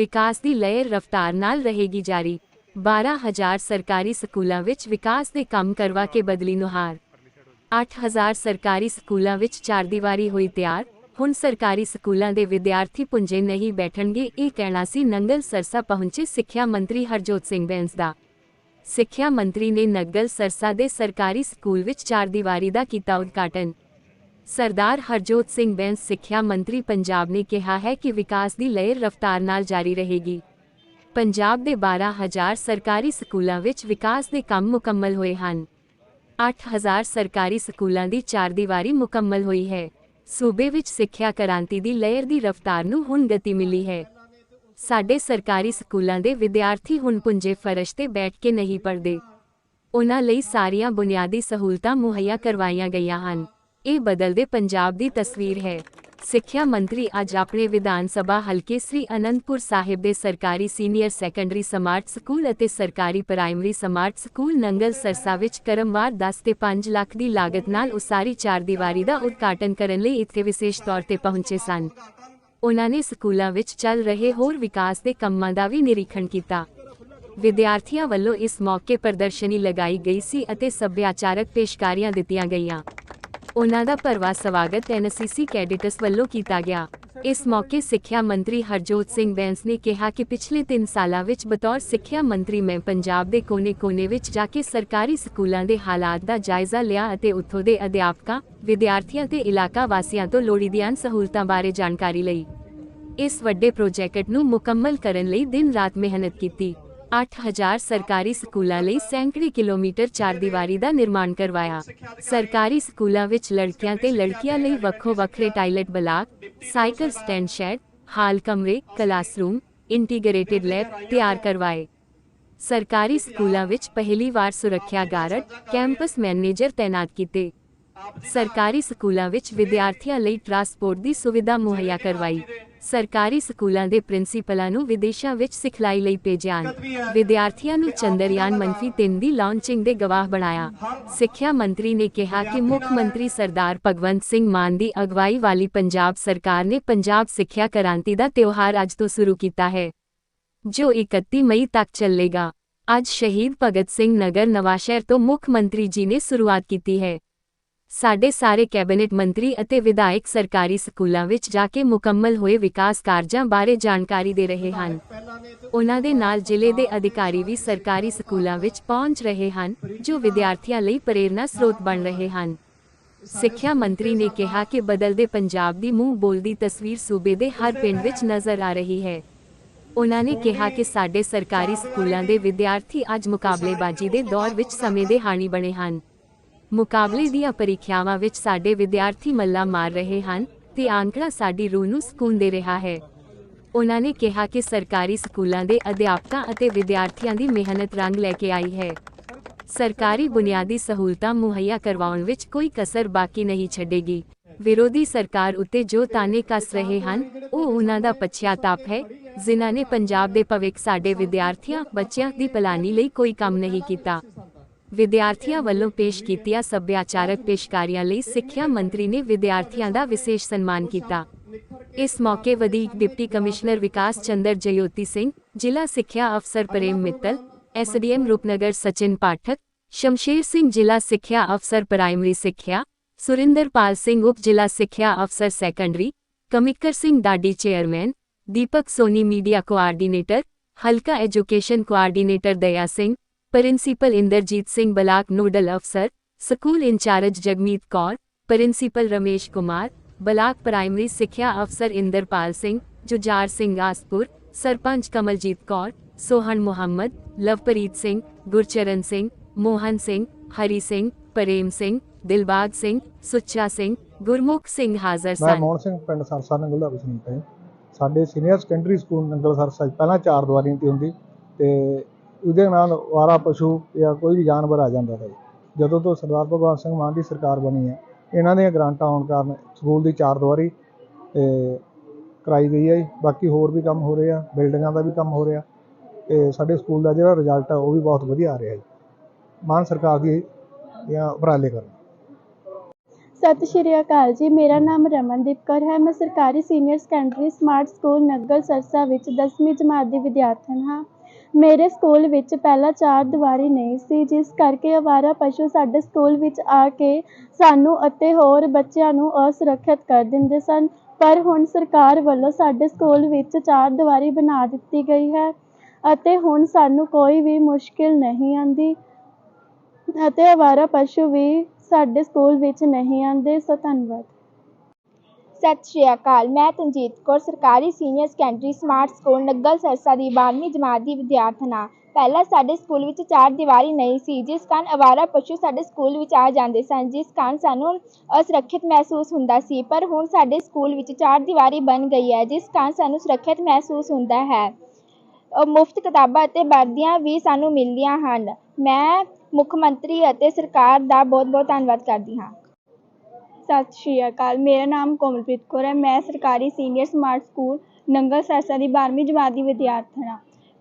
ਵਿਕਾਸ ਦੀ ਲਹਿਰ ਰਫ਼ਤਾਰ ਨਾਲ ਰਹੇਗੀ ਜਾਰੀ। 12000 ਸਰਕਾਰੀ ਸਕੂਲਾਂ ਵਿੱਚ ਵਿਕਾਸ ਦੇ ਕੰਮ ਕਰਵਾ ਕੇ ਬਦਲੀ ਨੁਹਾਰ। 8000 ਸਰਕਾਰੀ ਸਕੂਲਾਂ ਵਿੱਚ ਚਾਰਦੀਵਾਰੀ ਹੋਈ ਤਿਆਰ। ਹੁਣ ਸਰਕਾਰੀ ਸਕੂਲਾਂ ਦੇ ਵਿਦਿਆਰਥੀ ਪੁੰਜੇ ਨਹੀਂ ਬੈਠਣਗੇ, ਇਹ ਕਹਿਣਾ ਸੀ ਨੰਗਲ ਸਰਸਾ ਪਹੁੰਚੇ ਸਿੱਖਿਆ ਮੰਤਰੀ ਹਰਜੋਤ ਸਿੰਘ ਬੈਂਸ ਦਾ। ਸਿੱਖਿਆ ਮੰਤਰੀ ਨੇ ਨੰਗਲ ਸਰਸਾ ਦੇ ਸਰਕਾਰੀ ਸਕੂਲ ਵਿੱਚ ਚਾਰਦੀਵਾਰੀ ਦਾ ਕੀਤਾ ਉਦਘਾਟਨ। ਸਰਦਾਰ ਹਰਜੋਤ ਸਿੰਘ ਬੈਂਸ, ਸਿੱਖਿਆ ਮੰਤਰੀ ਪੰਜਾਬ ਨੇ ਕਿਹਾ ਹੈ ਕਿ ਵਿਕਾਸ ਦੀ ਲਹਿਰ ਰਫ਼ਤਾਰ ਨਾਲ ਜਾਰੀ ਰਹੇਗੀ। ਪੰਜਾਬ ਦੇ 12000 ਸਰਕਾਰੀ ਸਕੂਲਾਂ ਵਿੱਚ ਵਿਕਾਸ ਦੇ ਕੰਮ ਮੁਕੰਮਲ ਹੋਏ ਹਨ। 8000 ਸਰਕਾਰੀ ਸਕੂਲਾਂ ਦੀ ਚਾਰਦੀਵਾਰੀ ਮੁਕੰਮਲ ਹੋਈ ਹੈ। ਸੂਬੇ ਵਿੱਚ ਸਿੱਖਿਆ ਕ੍ਰਾਂਤੀ ਦੀ ਲਹਿਰ ਦੀ ਰਫ਼ਤਾਰ ਨੂੰ ਹੁਣ ਗਤੀ ਮਿਲੀ ਹੈ। ਸਾਡੇ ਸਰਕਾਰੀ ਸਕੂਲਾਂ ਦੇ ਵਿਦਿਆਰਥੀ ਹੁਣ ਪੁੰਜੇ ਫਰਸ਼ ਤੇ ਬੈਠ ਕੇ ਨਹੀਂ ਪੜ੍ਹਦੇ। ਉਹਨਾਂ ਲਈ ਸਾਰੀਆਂ ਬੁਨਿਆਦੀ ਸਹੂਲਤਾਂ ਮੁਹੱਈਆ ਕਰਵਾਈਆਂ ਗਈਆਂ ਹਨ। ਇਹ ਬਦਲਦੇ ਪੰਜਾਬ ਦੀ ਤਸਵੀਰ ਹੈ। ਸਿੱਖਿਆ ਮੰਤਰੀ ਅੱਜ ਆਪਣੇ ਵਿਧਾਨ ਸਭਾ ਹਲਕੇ ਸ੍ਰੀ ਅਨੰਦਪੁਰ ਸਾਹਿਬ ਦੇ ਸਰਕਾਰੀ ਸੀਨੀਅਰ ਸੈਕੰਡਰੀ ਸਮਾਰਟ ਸਕੂਲ ਅਤੇ ਸਰਕਾਰੀ primary smart school Nangal Sarsa ਵਿੱਚ ਕਰਮਵਾਰ 10 ਤੇ 5 ਲੱਖ ਦੀ ਲਾਗਤ ਨਾਲ ਉਸਾਰੀ ਚਾਰ ਦੀਵਾਰੀ ਦਾ ਉਦਘਾਟਨ ਕਰਨ ਲਈ ਇੱਥੇ ਵਿਸ਼ੇਸ਼ ਤੌਰ ਤੇ ਪਹੁੰਚੇ ਸਨ। ਉਨ੍ਹਾਂ ਨੇ ਸਕੂਲਾਂ ਵਿੱਚ ਚੱਲ ਰਹੇ ਹੋਰ ਵਿਕਾਸ ਦੇ ਕੰਮਾਂ ਦਾ ਵੀ ਨਿਰੀਖਣ ਕੀਤਾ। ਵਿਦਿਆਰਥੀਆਂ ਵੱਲੋਂ ਇਸ ਮੌਕੇ ਪ੍ਰਦਰਸ਼ਨੀ ਲਗਾਈ ਗਈ ਸੀ ਅਤੇ ਸੱਭਿਆਚਾਰਕ ਪੇਸ਼ਕਾਰੀਆਂ ਦਿੱਤੀਆਂ ਗਈਆਂ। ਉਨ੍ਹਾਂ ਦਾ ਭਰਵਾ ਸਵਾਗਤ ਐਨਸੀਸੀ ਕੈਡੇਟਸ ਵੱਲੋਂ ਕੀਤਾ ਗਿਆ। ਇਸ ਮੌਕੇ ਸਿੱਖਿਆ ਮੰਤਰੀ ਹਰਜੋਤ ਸਿੰਘ ਬੈਂਸ ਨੇ ਕਿਹਾ ਕਿ ਪਿਛਲੇ 3 ਸਾਲਾਂ ਵਿੱਚ ਬਤੌਰ ਸਿੱਖਿਆ ਮੰਤਰੀ ਮੈਂ ਪੰਜਾਬ ਦੇ ਕੋਨੇ-ਕੋਨੇ ਵਿੱਚ ਜਾ ਕੇ ਸਰਕਾਰੀ ਸਕੂਲਾਂ ਦੇ ਹਾਲਾਤ ਦਾ ਜਾਇਜ਼ਾ ਲਿਆ ਅਤੇ ਉੱਥੋਂ ਦੇ ਅਧਿਆਪਕਾਂ, ਵਿਦਿਆਰਥੀਆਂ ਤੇ ਇਲਾਕਾ ਵਾਸੀਆਂ ਤੋਂ ਲੋੜੀਂਦੀਆਂ ਸਹੂਲਤਾਂ ਬਾਰੇ ਜਾਣਕਾਰੀ ਲਈ। ਇਸ ਵੱਡੇ ਪ੍ਰੋਜੈਕਟ ਨੂੰ ਮੁਕੰਮਲ ਕਰਨ ਲਈ ਦਿਨ ਰਾਤ ਮਿਹਨਤ ਕੀਤੀ। 8000 ਸਰਕਾਰੀ ਸਕੂਲਾਂ ਲਈ ਸੈਂਕੜੇ ਕਿਲੋਮੀਟਰ ਚਾਰਦੀਵਾਰੀ ਦਾ ਨਿਰਮਾਣ ਕਰਵਾਇਆ। ਸਰਕਾਰੀ ਸਕੂਲਾਂ ਵਿੱਚ ਲੜਕੀਆਂ ਤੇ ਲੜਕੀਆਂ ਲਈ ਵੱਖੋ ਵੱਖਰੇ toilet block, cycle stand shed, hall ਕਮਰੇ, ਕਲਾਸਰੂਮ, ਇੰਟੀਗ੍ਰੇਟਿਡ ਲੈਬ ਤਿਆਰ ਕਰਵਾਏ। ਸਰਕਾਰੀ ਸਕੂਲਾਂ ਵਿੱਚ ਪਹਿਲੀ ਵਾਰ ਸੁਰੱਖਿਆ ਗਾਰਡ, ਕੈਂਪਸ ਮੈਨੇਜਰ ਤਾਇਨਾਤ ਕੀਤੇ। ਸਰਕਾਰੀ ਸਕੂਲਾਂ ਵਿੱਚ ਵਿਦਿਆਰਥੀਆਂ ਲਈ ਟਰਾਂਸਪੋਰਟ ਦੀ ਸੁਵਿਧਾ ਮੁਹੱਈਆ ਕਰਵਾਈ। ਸਰਕਾਰੀ ਸਕੂਲਾਂ ਦੇ ਪ੍ਰਿੰਸੀਪਲਾਂ ਨੂੰ ਵਿਦੇਸ਼ਾਂ ਵਿੱਚ ਸਿਖਲਾਈ ਲਈ ਭੇਜਿਆ। ਵਿਦਿਆਰਥੀਆਂ ਨੂੰ ਚੰਦਰਯਾਨ ਮੰਫੀ 3 ਦੀ ਲਾਂਚਿੰਗ ਦੇ ਗਵਾਹ ਬਣਾਇਆ। ਸਿੱਖਿਆ ਮੰਤਰੀ ਨੇ ਕਿਹਾ ਕਿ ਮੁੱਖ ਮੰਤਰੀ ਸਰਦਾਰ ਭਗਵੰਤ ਸਿੰਘ ਮਾਨ ਦੀ ਅਗਵਾਈ ਵਾਲੀ ਪੰਜਾਬ ਸਰਕਾਰ ਨੇ ਪੰਜਾਬ ਸਿੱਖਿਆ ਕ੍ਰਾਂਤੀ ਦਾ ਤਿਉਹਾਰ ਅੱਜ ਤੋਂ ਸ਼ੁਰੂ ਕੀਤਾ ਹੈ, ਜੋ 31 ਮਈ ਤੱਕ ਚੱਲੇਗਾ। ਅੱਜ ਸ਼ਹੀਦ ਭਗਤ ਸਿੰਘ ਨਗਰ ਨਵਾਸ਼ਹਿਰ ਤੋਂ ਮੁੱਖ ਮੰਤਰੀ ਜੀ ਨੇ ਸ਼ੁਰੂਆਤ ਕੀਤੀ ਹੈ। ਸਾਡੇ ਸਾਰੇ ਕੈਬਨਿਟ ਮੰਤਰੀ ਅਤੇ ਵਿਧਾਇਕ ਸਰਕਾਰੀ ਸਕੂਲਾਂ ਵਿੱਚ ਜਾ ਕੇ ਮੁਕੰਮਲ ਹੋਏ ਵਿਕਾਸ ਕਾਰਜਾਂ ਬਾਰੇ ਜਾਣਕਾਰੀ ਦੇ ਰਹੇ ਹਨ। ਉਹਨਾਂ ਦੇ ਨਾਲ ਜ਼ਿਲ੍ਹੇ ਦੇ ਅਧਿਕਾਰੀ ਵੀ ਸਰਕਾਰੀ ਸਕੂਲਾਂ ਵਿੱਚ ਪਹੁੰਚ ਰਹੇ ਹਨ, ਜੋ ਵਿਦਿਆਰਥੀਆਂ ਲਈ ਪ੍ਰੇਰਨਾ ਸਰੋਤ ਬਣ ਰਹੇ ਹਨ। ਸਿੱਖਿਆ ਮੰਤਰੀ ਨੇ ਕਿਹਾ ਕਿ ਬਦਲਦੇ ਪੰਜਾਬ ਦੀ ਮੂੰਹ ਬੋਲਦੀ ਤਸਵੀਰ ਸੂਬੇ ਦੇ ਹਰ ਪਿੰਡ ਵਿੱਚ ਨਜ਼ਰ ਆ ਰਹੀ ਹੈ। ਉਹਨਾਂ ਨੇ ਕਿਹਾ ਕਿ ਸਾਡੇ ਸਰਕਾਰੀ ਸਕੂਲਾਂ ਦੇ ਵਿਦਿਆਰਥੀ ਅੱਜ ਮੁਕਾਬਲੇਬਾਜ਼ੀ ਦੇ ਦੌਰ ਵਿੱਚ ਸਮੇਂ ਦੇ ਹਾਣੀ ਬਣੇ ਹਨ। ਮੁਕਾਬਲੇ ਦੀਆਂ ਪ੍ਰੀਖਿਆਵਾਂ ਵਿੱਚ ਸਾਡੇ ਵਿਦਿਆਰਥੀ ਮੱਲਾ ਮਾਰ ਰਹੇ ਹਨ ਤੇ ਆਂਕੜਾ ਸਾਡੀ ਰੂਹ ਨੂੰ ਸਕੂਨ ਦੇ ਰਿਹਾ ਹੈ। ਉਹਨਾਂ ਨੇ ਕਿਹਾ ਕਿ ਸਰਕਾਰੀ ਸਕੂਲਾਂ ਦੇ ਅਧਿਆਪਕਾਂ ਅਤੇ ਵਿਦਿਆਰਥੀਆਂ ਦੀ ਮਿਹਨਤ ਰੰਗ ਲੈ ਕੇ ਆਈ ਹੈ। ਸਰਕਾਰੀ ਬੁਨਿਆਦੀ ਸਹੂਲਤਾਂ ਮੁਹੱਈਆ ਕਰਵਾਉਣ ਵਿੱਚ ਕੋਈ ਕਸਰ ਬਾਕੀ ਨਹੀਂ ਛੱਡੇਗੀ। ਵਿਰੋਧੀ ਸਰਕਾਰ ਉੱਤੇ ਜੋ ਤਾਨੇ ਕੱਸ ਰਹੇ ਹਨ, ਉਹ ਉਹਨਾਂ ਦਾ ਪਛਤਾਪ ਹੈ, ਜਿਨ੍ਹਾਂ ਨੇ ਪੰਜਾਬ ਦੇ ਭਵਿੱਖ ਸਾਡੇ ਵਿਦਿਆਰਥੀਆਂ, ਬੱਚਿਆਂ ਦੀ ਪਲਾਨੀ ਲਈ ਕੋਈ ਕੰਮ ਨਹੀਂ ਕੀਤਾ। ਵਿਦਿਆਰਥੀਆਂ ਵੱਲੋਂ ਪੇਸ਼ ਕੀਤੀਆਂ ਸੱਭਿਆਚਾਰਕ ਪੇਸ਼ਕਾਰੀਆਂ ਲਈ ਸਿੱਖਿਆ ਮੰਤਰੀ ਨੇ ਵਿਦਿਆਰਥੀਆਂ ਦਾ ਵਿਸ਼ੇਸ਼ ਸਨਮਾਨ ਕੀਤਾ। ਇਸ ਮੌਕੇ ਵਧੀਕ ਡਿਪਟੀ ਕਮਿਸ਼ਨਰ ਵਿਕਾਸ ਚੰਦਰ ਜਯੋਤੀ ਸਿੰਘ, ਜ਼ਿਲ੍ਹਾ ਸਿੱਖਿਆ ਅਫਸਰ ਪ੍ਰੇਮ ਮਿੱਤਲ, ਐਸਡੀਐਮ ਰੂਪਨਗਰ ਸਚਿਨ ਪਾਠਕ, ਸ਼ਮਸ਼ੇਰ ਸਿੰਘ, ਜ਼ਿਲ੍ਹਾ ਸਿੱਖਿਆ ਅਫਸਰ ਪ੍ਰਾਇਮਰੀ ਸਿੱਖਿਆ ਸੁਰਿੰਦਰਪਾਲ ਸਿੰਘ, ਉਪ ਜ਼ਿਲ੍ਹਾ ਸਿੱਖਿਆ ਅਫਸਰ ਸੈਕੰਡਰੀ, ਕਮਿਕਰ Singh ਡਾਡੀ chairman, Deepak Soni media coordinator, ਹਲਕਾ education coordinator Daya Singh principal Inderjit Singh block nodal ਅਫਸਰ school incharge Jagmeet Kaur principal Ramesh Kumar block primary ਸਿੱਖਿਆ ਅਫਸਰ ਇੰਦਰਪਾਲ ਸਿੰਘ ਜੁਝਾਰ ਸਿੰਘ ਆਸਪੁਰ ਸਰਪੰਚ ਕਮਲਜੀਤ ਕੌਰ ਸੋਹਣ ਮੁਹੰਮਦ ਲਵਪ੍ਰੀਤ ਸਿੰਘ ਗੁਰਚਰਨ ਸਿੰਘ ਮੋਹਨ ਸਿੰਘ ਹਰੀ ਸਿੰਘ ਪ੍ਰੇਮ ਸਿੰਘ ਦਿਲਬਾਗ ਸਿੰਘ ਸੁੱਚਾ ਸਿੰਘ ਗੁਰਮੁਖ ਸਿੰਘ ਹਾਜ਼ਰ ਮੈਂ ਸਨ ਮੋਹਨ ਸਿੰਘ ਪਿੰਡ ਸਰਸਾ ਨੰਗਲ ਦਾ ਵਸਨੀਕ ਹਾਂ। ਸਾਡੇ senior secondary school Nangal Sarsa 'ਚ ਪਹਿਲਾਂ ਚਾਰ ਦੀਵਾਰੀਆਂ ਤੇ ਹੁੰਦੀ ਤੇ ਉਹਦੇ ਨਾਲ ਵਾਰਾ ਪਸ਼ੂ ਜਾਂ ਕੋਈ ਵੀ ਜਾਨਵਰ ਆ ਜਾਂਦਾ ਸੀ ਜਦੋਂ ਤੋਂ ਸਰਦਾਰ ਭਗਵੰਤ ਸਿੰਘ ਮਾਨ ਦੀ ਸਰਕਾਰ ਬਣੀ ਹੈ, ਇਹਨਾਂ ਦੀਆਂ ਗ੍ਰਾਂਟਾਂ ਆਉਣ ਕਾਰਨ ਸਕੂਲ ਦੀ ਚਾਰ ਦੀਵਾਰੀ ਕਰਾਈ ਗਈ ਹੈ ਜੀ। ਬਾਕੀ ਹੋਰ ਵੀ ਕੰਮ ਹੋ ਰਹੇ ਆ, ਬਿਲਡਿੰਗਾਂ ਦਾ ਵੀ ਕੰਮ ਹੋ ਰਿਹਾ, ਤੇ ਸਾਡੇ ਸਕੂਲ ਦਾ ਜਿਹੜਾ ਰਿਜ਼ਲਟ ਆ, ਉਹ ਵੀ ਬਹੁਤ ਵਧੀਆ ਆ ਰਿਹਾ ਜੀ। ਮਾਨ ਸਰਕਾਰ ਦੀ ਜਾਂ ਉਪਰਾਲੇ ਕਰਨ। ਸਤਿ ਸ਼੍ਰੀ ਅਕਾਲ ਜੀ। ਮੇਰਾ ਨਾਮ ਰਮਨਦੀਪ ਕੌਰ ਹੈ। ਮੈਂ ਸਰਕਾਰੀ senior secondary smart school Nangal Sarsa ਵਿੱਚ 10ਵੀਂ ਜਮਾਤ ਦੀ ਵਿਦਿਆਰਥਣ ਹਾਂ। ਮੇਰੇ ਸਕੂਲ ਵਿੱਚ ਪਹਿਲਾਂ ਚਾਰ ਦੀਵਾਰੀ ਨਹੀਂ ਸੀ, ਜਿਸ ਕਰਕੇ ਅਵਾਰਾ ਪਸ਼ੂ ਸਾਡੇ ਸਕੂਲ ਵਿੱਚ ਆ ਕੇ ਸਾਨੂੰ ਅਤੇ ਹੋਰ ਬੱਚਿਆਂ ਨੂੰ ਅਸੁਰੱਖਿਅਤ ਕਰ ਦਿੰਦੇ ਸਨ। ਪਰ ਹੁਣ ਸਰਕਾਰ ਵੱਲੋਂ ਸਾਡੇ ਸਕੂਲ ਵਿੱਚ ਚਾਰ ਦੀਵਾਰੀ ਬਣਾ ਦਿੱਤੀ ਗਈ ਹੈ ਅਤੇ ਹੁਣ ਸਾਨੂੰ ਕੋਈ ਵੀ ਮੁਸ਼ਕਿਲ ਨਹੀਂ ਆਉਂਦੀ ਅਤੇ ਅਵਾਰਾ ਪਸ਼ੂ ਵੀ ਸਾਡੇ ਸਕੂਲ ਵਿੱਚ ਨਹੀਂ ਆਉਂਦੇ। ਸੋ ਧੰਨਵਾਦ। ਸਤਿ ਸ਼੍ਰੀ ਅਕਾਲ। ਮੈਂ ਤਨਜੀਤ ਕੌਰ, ਸਰਕਾਰੀ senior secondary smart school Nangal Sarsa ਦੀ 12ਵੀਂ ਜਮਾਤ ਦੀ ਵਿਦਿਆਰਥਣ ਹਾਂ। ਪਹਿਲਾਂ ਸਾਡੇ ਸਕੂਲ ਵਿੱਚ ਚਾਰ ਦੀਵਾਰੀ ਨਹੀਂ ਸੀ, ਜਿਸ ਕਾਰਨ ਅਵਾਰਾ ਪਸ਼ੂ ਸਾਡੇ ਸਕੂਲ ਵਿੱਚ ਆ ਜਾਂਦੇ ਸਨ, ਜਿਸ ਕਾਰਨ ਸਾਨੂੰ ਅਸੁਰੱਖਿਅਤ ਮਹਿਸੂਸ ਹੁੰਦਾ ਸੀ। ਪਰ ਹੁਣ ਸਾਡੇ ਸਕੂਲ ਵਿੱਚ ਚਾਰ ਦੀਵਾਰੀ ਬਣ ਗਈ ਹੈ, ਜਿਸ ਕਾਰਨ ਸਾਨੂੰ ਸੁਰੱਖਿਅਤ ਮਹਿਸੂਸ ਹੁੰਦਾ ਹੈ। ਮੁਫਤ ਕਿਤਾਬਾਂ ਅਤੇ ਵਰਦੀਆਂ ਵੀ ਸਾਨੂੰ ਮਿਲਦੀਆਂ ਹਨ। ਮੈਂ ਮੁੱਖ ਮੰਤਰੀ ਅਤੇ ਸਰਕਾਰ ਦਾ ਬਹੁਤ ਬਹੁਤ ਧੰਨਵਾਦ ਕਰਦੀ ਹਾਂ। ਸਤਿ ਸ਼੍ਰੀ ਅਕਾਲ। ਮੇਰਾ ਨਾਮ ਕੋਮਲਪ੍ਰੀਤ ਕੌਰ ਹੈ। ਮੈਂ ਸਰਕਾਰੀ senior smart school Nangal Sarsa ਦੀ 12ਵੀਂ ਜਮਾਤ ਦੀ ਵਿਦਿਆਰਥਣ ਹਾਂ।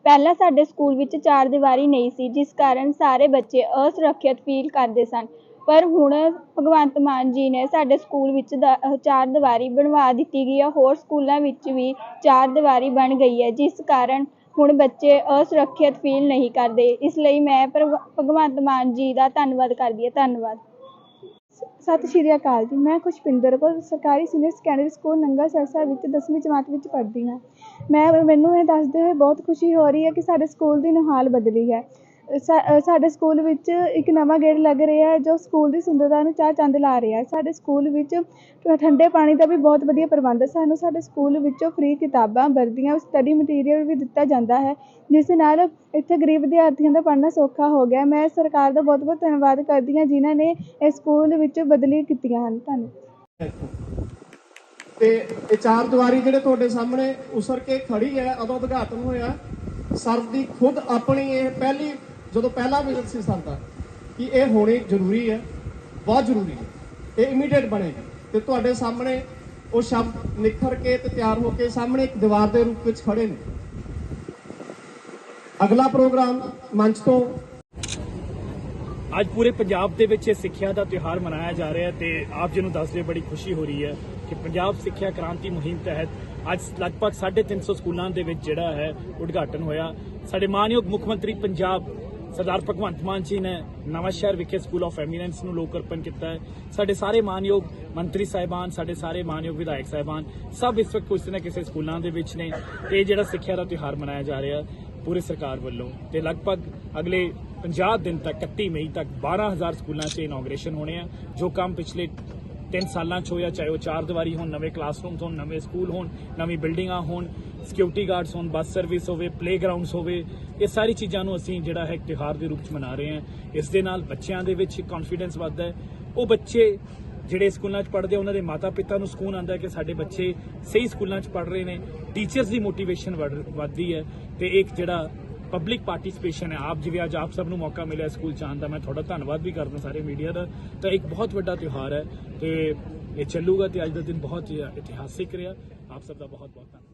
ਪਹਿਲਾਂ ਸਾਡੇ ਸਕੂਲ ਵਿੱਚ ਚਾਰ ਦੀਵਾਰੀ ਨਹੀਂ ਸੀ, ਜਿਸ ਕਾਰਨ ਸਾਰੇ ਬੱਚੇ ਅਸੁਰੱਖਿਅਤ ਫੀਲ ਕਰਦੇ ਸਨ। ਪਰ ਹੁਣ ਭਗਵੰਤ ਮਾਨ ਜੀ ਨੇ ਸਾਡੇ ਸਕੂਲ ਵਿੱਚ ਦ- ਚਾਰ ਦੀਵਾਰੀ ਬਣਵਾ ਦਿੱਤੀ ਗਈ ਹੈ। ਹੋਰ ਸਕੂਲਾਂ ਵਿੱਚ ਵੀ ਚਾਰ ਦੀਵਾਰੀ ਬਣ ਗਈ ਹੈ, ਜਿਸ ਕਾਰਨ ਹੁਣ ਬੱਚੇ ਅਸੁਰੱਖਿਅਤ ਫੀਲ ਨਹੀਂ ਕਰਦੇ। ਇਸ ਲਈ ਮੈਂ ਭਗਵ- ਭਗਵੰਤ ਮਾਨ ਜੀ ਦਾ ਧੰਨਵਾਦ ਕਰਦੀ ਹਾਂ। ਧੰਨਵਾਦ। ਸਤਿ ਸ਼੍ਰੀ ਅਕਾਲ ਜੀ। ਮੈਂ ਖੁਸ਼ਪਿੰਦਰ ਕੌਰ, ਸਰਕਾਰੀ senior secondary school Nangal Sarsa ਵਿੱਚ 10ਵੀਂ ਜਮਾਤ ਵਿੱਚ ਪੜ੍ਹਦੀ ਹਾਂ। ਮੈਂ, ਮੈਨੂੰ ਇਹ ਦੱਸਦੇ ਹੋਏ ਬਹੁਤ ਖੁਸ਼ੀ ਹੋ ਰਹੀ ਹੈ ਕਿ ਸਾਡੇ ਸਕੂਲ ਦੀ ਨੁਹਾਲ ਬਦਲੀ ਹੈ। ਸਾ- ਸਾਡੇ ਸਕੂਲ ਵਿੱਚ ਇੱਕ ਨਵਾਂ ਗੇਟ ਲੱਗ ਰਿਹਾ ਜੋ ਸਕੂਲ ਦੀ ਸੁੰਦਰਤਾ ਨੂੰ ਚਾਰ ਚੰਦ ਲਾ ਰਿਹਾ ਸਾਡੇ ਸਕੂਲ ਵਿੱਚ ਠੰਡੇ ਪਾਣੀ ਦਾ ਵੀ ਬਹੁਤ ਵਧੀਆ ਪ੍ਰਬੰਧ ਹੈ ਸਾਨੂੰ ਸਾਡੇ ਸਕੂਲ ਵਿੱਚੋਂ ਫ੍ਰੀ ਕਿਤਾਬਾਂ, ਵਰਦੀਆਂ ਸਟੱਡੀ ਮਟੀਰੀਅਲ ਵੀ ਦਿੱਤਾ ਜਾਂਦਾ ਹੈ, ਜਿਸ ਨਾਲ ਇੱਥੇ ਗਰੀਬ ਵਿਦਿਆਰਥੀਆਂ ਦਾ ਪੜ੍ਹਨਾ ਸੌਖਾ ਹੋ ਗਿਆ। ਮੈਂ ਸਰਕਾਰ ਦਾ ਬਹੁਤ ਬਹੁਤ ਧੰਨਵਾਦ ਕਰਦੀ ਹਾਂ, ਜਿਨ੍ਹਾਂ ਨੇ ਇਸ ਸਕੂਲ ਵਿੱਚ ਬਦਲੀ ਕੀਤੀਆਂ ਹਨ। ਧੰਨਵਾਦ। ਤੇ ਇਹ ਚਾਰ ਦੀਵਾਰੀ ਜਿਹੜੇ ਤੁਹਾਡੇ ਸਾਹਮਣੇ ਉਸਰ ਕੇ ਖੜੀ ਹੈ ਉਦੋਂ ਉਦਘਾਟਨ ਹੋਇਆ। ਸਰ ਦੀ ਖੁਦ ਆਪਣੀ ਇਹ ਪਹਿਲੀ ਜਦੋਂ ਪਹਿਲਾ ਵਿਜ਼ਿਟ ਸੀ ਸਰ ਕਿ ਇਹ ਹੋਣੀ ਜ਼ਰੂਰੀ ਹੈ, ਬਹੁਤ ਜ਼ਰੂਰੀ ਹੈ, ਇਹ ਇਮੀਡੀਏਟ ਬਣੇਗੀ। ਤੇ ਤੁਹਾਡੇ ਸਾਹਮਣੇ ਉਹ ਸ਼ਬਦ ਨਿਖਰ ਕੇ ਤੇ ਤਿਆਰ ਹੋ ਕੇ ਸਾਹਮਣੇ ਇੱਕ ਦੀਵਾਰ ਦੇ ਰੂਪ ਵਿੱਚ ਖੜੇ ਨੇ। ਅਗਲਾ ਪ੍ਰੋਗਰਾਮ ਮੰਚ ਤੋਂ ਅੱਜ ਪੂਰੇ ਪੰਜਾਬ ਦੇ ਵਿੱਚ ਇਹ ਸਿੱਖਿਆ ਦਾ ਤਿਉਹਾਰ ਮਨਾਇਆ ਜਾ ਰਿਹਾ ਹੈ ਤੇ ਆਪ ਜੀ ਨੂੰ ਦੱਸਦੇ ਬੜੀ ਖੁਸ਼ੀ ਹੋ ਰਹੀ ਹੈ ਕਿ ਪੰਜਾਬ ਸਿੱਖਿਆ ਕ੍ਰਾਂਤੀ ਮੁਹਿੰਮ ਤਹਿਤ ਅੱਜ ਲਗਭਗ 350 ਸਕੂਲਾਂ ਦੇ ਵਿੱਚ ਜਿਹੜਾ ਹੈ ਉਦਘਾਟਨ ਹੋਇਆ। ਸਾਡੇ ਮਾਨਯੋਗ ਮੁੱਖ ਮੰਤਰੀ ਪੰਜਾਬ ਸਰਦਾਰ ਭਗਵੰਤ ਮਾਨ ਜੀ ਨੇ ਨਵਾਂ ਸ਼ਹਿਰ ਵਿਖੇ ਸਕੂਲ ਆਫ ਐਮੀਨੈਂਸ ਨੂੰ ਲੋਕ ਅਰਪਣ ਕੀਤਾ ਹੈ। ਸਾਡੇ ਸਾਰੇ ਮਾਨਯੋਗ ਮੰਤਰੀ ਸਾਹਿਬਾਨ, ਸਾਡੇ ਸਾਰੇ ਮਾਨਯੋਗ ਵਿਧਾਇਕ ਸਾਹਿਬਾਨ, ਸਭ ਇਸ ਵਕਤ ਕਿਸੇ ਨਾ ਕਿਸੇ ਸਕੂਲਾਂ ਦੇ ਵਿੱਚ ਨੇ। ਤੇ ਇਹ ਜਿਹੜਾ ਸਿੱਖਿਆ ਦਾ ਤਿਉਹਾਰ ਮਨਾਇਆ ਜਾ ਰਿਹਾ, ਪੂਰੀ ਸਰਕਾਰ ਵੱਲੋਂ। ਤੇ ਲਗਭਗ ਅਗਲੇ 50 ਦਿਨ ਤੱਕ 31 ਮਈ ਤੱਕ 12000 ਸਕੂਲਾਂ 'ਚ ਇਨੋਗ੍ਰੇਸ਼ਨ ਹੋਣੇ ਆ, ਜੋ ਕੰਮ ਪਿਛਲੇ 3 ਸਾਲਾਂ 'ਚ ਹੋਇਆ ਚਾਹੇ ਉਹ ਚਾਰ ਦੀਵਾਰੀ ਹੋਣ ਨਵੇਂ ਕਲਾਸਰੂਮਸ ਹੋਣ ਨਵੇਂ ਸਕੂਲ ਹੋਣ ਨਵੀਂ ਬਿਲਡਿੰਗਾਂ ਹੋਣ ਸਿਕਿਉਰਿਟੀ ਗਾਰਡਸ ਹੋਣ ਬੱਸ ਸਰਵਿਸ ਹੋਵੇ ਪਲੇਗਰਾਉਂਡਸ ਹੋਵੇ ਇਹ ਸਾਰੀ ਚੀਜ਼ਾਂ ਨੂੰ ਅਸੀਂ ਜਿਹੜਾ ਹੈ ਇੱਕ ਤਿਉਹਾਰ ਦੇ ਰੂਪ 'ਚ ਮਨਾ ਰਹੇ ਹਾਂ। ਇਸ ਦੇ ਨਾਲ ਬੱਚਿਆਂ ਦੇ ਵਿੱਚ ਕੌਨਫੀਡੈਂਸ ਵੱਧਦਾ ਹੈ। ਉਹ ਬੱਚੇ ਜਿਹੜੇ ਸਕੂਲਾਂ 'ਚ ਪੜ੍ਹਦੇ ਆ, ਉਹਨਾਂ ਦੇ ਮਾਤਾ-ਪਿਤਾ ਨੂੰ ਸਕੂਨ ਆਉਂਦਾ ਹੈ ਕਿ ਸਾਡੇ ਬੱਚੇ ਸਹੀ ਸਕੂਲਾਂ 'ਚ ਪੜ੍ਹ ਰਹੇ ਨੇ। ਟੀਚਰਸ ਦੀ ਮੋਟੀਵੇਸ਼ਨ ਵੱਧਦੀ ਹੈ ਤੇ ਇੱਕ ਜਿਹੜਾ ਪਬਲਿਕ ਪਾਰਟਿਸਿਪੇਸ਼ਨ ਹੈ। ਆਪ ਜਿਵੇਂ ਅੱਜ ਆਪ ਸਭ ਨੂੰ ਮੌਕਾ ਮਿਲਿਆ ਸਕੂਲ ਚ ਆਉਣ ਦਾ, ਮੈਂ ਤੁਹਾਡਾ ਧੰਨਵਾਦ ਵੀ ਕਰਦਾ ਸਾਰੇ ਮੀਡੀਆ ਦਾ। ਤਾਂ ਇੱਕ ਬਹੁਤ ਵੱਡਾ ਤਿਉਹਾਰ ਹੈ ਤੇ ਇਹ ਚੱਲੂਗਾ ਤੇ ਅੱਜ ਦਾ ਦਿਨ ਬਹੁਤ ਹੀ ਇਤਿਹਾਸਿਕ ਰਿਹਾ। ਆਪ ਸਭ ਦਾ ਬਹੁਤ ਬਹੁਤ ਧੰਨਵਾਦ।